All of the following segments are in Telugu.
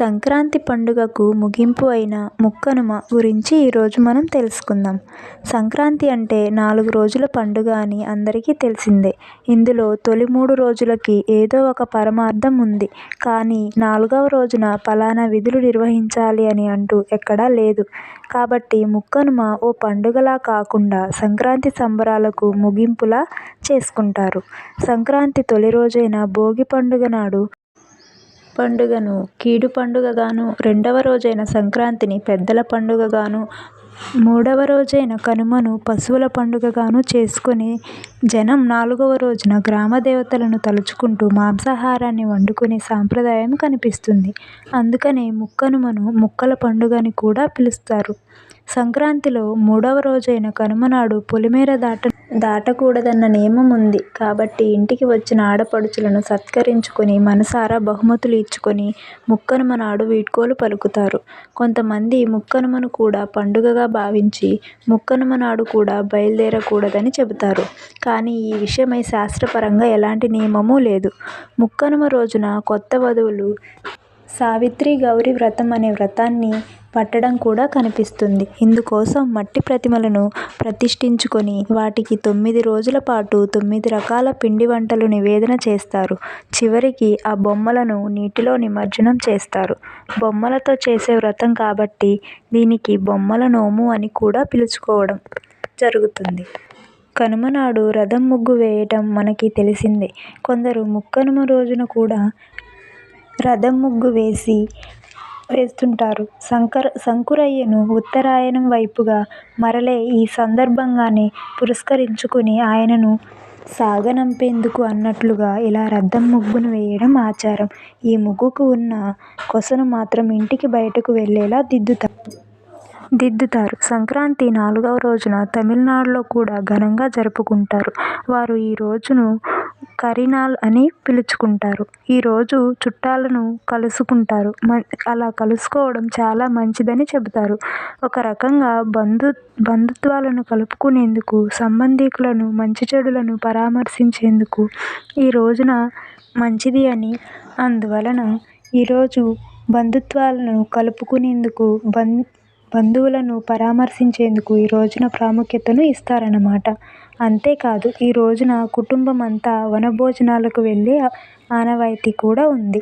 సంక్రాంతి పండుగకు ముగింపు అయిన ముక్కనుమ గురించి ఈరోజు మనం తెలుసుకుందాం. సంక్రాంతి అంటే నాలుగు రోజుల పండుగ అని అందరికీ తెలిసిందే. ఇందులో తొలి మూడు రోజులకి ఏదో ఒక పరమార్థం ఉంది. కానీ నాలుగవ రోజున ఫలానా విధులు నిర్వహించాలి అని అంటూ ఎక్కడా లేదు. కాబట్టి ముక్కనుమ ఓ పండుగలా కాకుండా సంక్రాంతి సంబరాలకు ముగింపులా చేసుకుంటారు. సంక్రాంతి తొలి రోజైన భోగి పండుగ నాడు పండుగను కీడు పండుగగాను రెండవ రోజైన సంక్రాంతిని పెద్దల పండుగగాను మూడవ రోజైన కనుమను పశువుల పండుగగాను చేసుకుని జనం నాలుగవ రోజున గ్రామ దేవతలను తలుచుకుంటూ మాంసాహారాన్ని వండుకునే సాంప్రదాయం కనిపిస్తుంది. అందుకనే ముక్కనుమను ముక్కల పండుగ అని కూడా పిలుస్తారు. సంక్రాంతిలో మూడవ రోజైన కనుమ నాడు పొలిమేర దాట దాటకూడదన్న నియమం ఉంది. కాబట్టి ఇంటికి వచ్చిన ఆడపడుచులను సత్కరించుకుని మనసారా బహుమతులు ఇచ్చుకొని ముక్కనుమ నాడు వీడ్కోలు పలుకుతారు. కొంతమంది ముక్కనుమను కూడా పండుగగా భావించి ముక్కనుమ నాడు కూడా బయలుదేరకూడదని చెబుతారు. కానీ ఈ విషయమై శాస్త్రపరంగా ఎలాంటి నియమమూ లేదు. ముక్కనుమ రోజున కొత్త వధువులు సావిత్రి గౌరి వ్రతం అనే వ్రతాన్ని పట్టడం కూడా కనిపిస్తుంది. ఇందుకోసం మట్టి ప్రతిమలను ప్రతిష్ఠించుకొని వాటికి తొమ్మిది రోజుల పాటు తొమ్మిది రకాల పిండి వంటలు నివేదన చేస్తారు. చివరికి ఆ బొమ్మలను నీటిలో నిమజ్జనం చేస్తారు. బొమ్మలతో చేసే వ్రతం కాబట్టి దీనికి బొమ్మల నోము అని కూడా పిలుచుకోవడం జరుగుతుంది. కనుమ నాడు రథం ముగ్గు వేయటం మనకి తెలిసిందే. కొందరు ముక్కనుమ రోజున కూడా రథం ముగ్గు వేసి వేస్తుంటారు. సంకర సంకురయ్యను ఉత్తరాయణం వైపుగా మరలే ఈ సందర్భంగానే పురస్కరించుకుని ఆయనను సాగనంపేందుకు అన్నట్లుగా ఇలా రథం ముగ్గును వేయడం ఆచారం. ఈ ముగ్గుకు ఉన్న కొసను మాత్రం ఇంటికి బయటకు వెళ్ళేలా దిద్దుతారు దిద్దుతారు. సంక్రాంతి నాలుగవ రోజున తమిళనాడులో కూడా ఘనంగా జరుపుకుంటారు. వారు ఈ రోజును కరినాల్ అని పిలుచుకుంటారు. ఈరోజు చుట్టాలను కలుసుకుంటారు. అలా కలుసుకోవడం చాలా మంచిదని చెబుతారు. ఒక రకంగా బంధు బంధుత్వాలను కలుపుకునేందుకు సంబంధీకులను మంచి చెడులను పరామర్శించేందుకు ఈ రోజున మంచిది అని. అందువలన ఈరోజు బంధుత్వాలను కలుపుకునేందుకు బం బంధువులను పరామర్శించేందుకు ఈ రోజున ప్రాముఖ్యతను ఇస్తారన్నమాట. అంతేకాదు ఈ రోజున కుటుంబం అంతా వనభోజనాలకు వెళ్ళే ఆనవాయితీ కూడా ఉంది.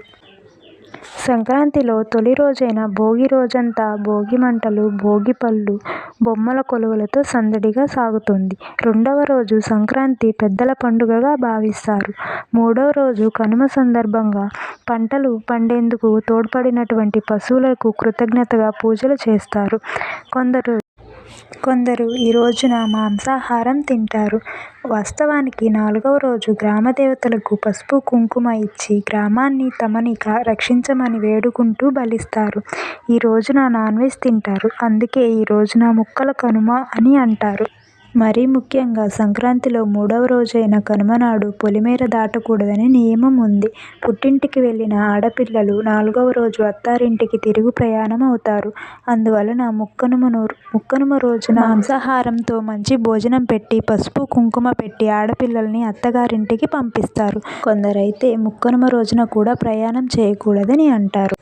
సంక్రాంతిలో తొలి రోజైన భోగి రోజంతా భోగి మంటలు భోగి పళ్ళు బొమ్మల కొలువులతో సందడిగా సాగుతుంది. రెండవ రోజు సంక్రాంతి పెద్దల పండుగగా భావిస్తారు. మూడవ రోజు కనుమ సందర్భంగా పంటలు పండేందుకు తోడ్పడినటువంటి పశువులకు కృతజ్ఞతగా పూజలు చేస్తారు. కొందరు కొందరు ఈ రోజున మాంసాహారం తింటారు. వాస్తవానికి నాలుగవ రోజు గ్రామ దేవతలకు పసుపు కుంకుమ ఇచ్చి గ్రామాన్ని తమని రక్షించమని వేడుకుంటూ బలిస్తారు. ఈ రోజున నాన్ వెజ్ తింటారు. అందుకే ఈ రోజున ముక్కల కనుమ అని అంటారు. మరీ ముఖ్యంగా సంక్రాంతిలో మూడవ రోజైన కనుమ నాడు పొలిమేర దాటకూడదని నియమం ఉంది. పుట్టింటికి వెళ్ళిన ఆడపిల్లలు నాలుగవ రోజు అత్తారింటికి తిరుగు ప్రయాణం అవుతారు. అందువలన ముక్కనుమను ముక్కనుమ రోజున మాంసాహారంతో మంచి భోజనం పెట్టి పసుపు కుంకుమ పెట్టి ఆడపిల్లల్ని అత్తగారింటికి పంపిస్తారు. కొందరైతే ముక్కనుమ రోజున కూడా ప్రయాణం చేయకూడదని అంటారు.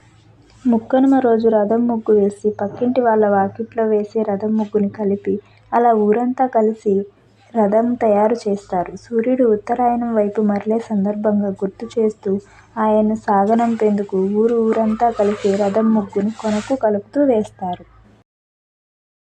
ముక్కనుమ రోజు రథం ముగ్గు వేసి పక్కింటి వాళ్ళ వాకిట్లో వేసే రథం ముగ్గుని కలిపి అలా ఊరంతా కలిసి రథం తయారు చేస్తారు. సూర్యుడు ఉత్తరాయణం వైపు మరలే సందర్భంగా గుర్తు చేస్తూ ఆయన్ను సాగనంపేందుకు ఊరు ఊరంతా కలిసి రథం ముగ్గుని కొనకు కలుపుతూ వేస్తారు.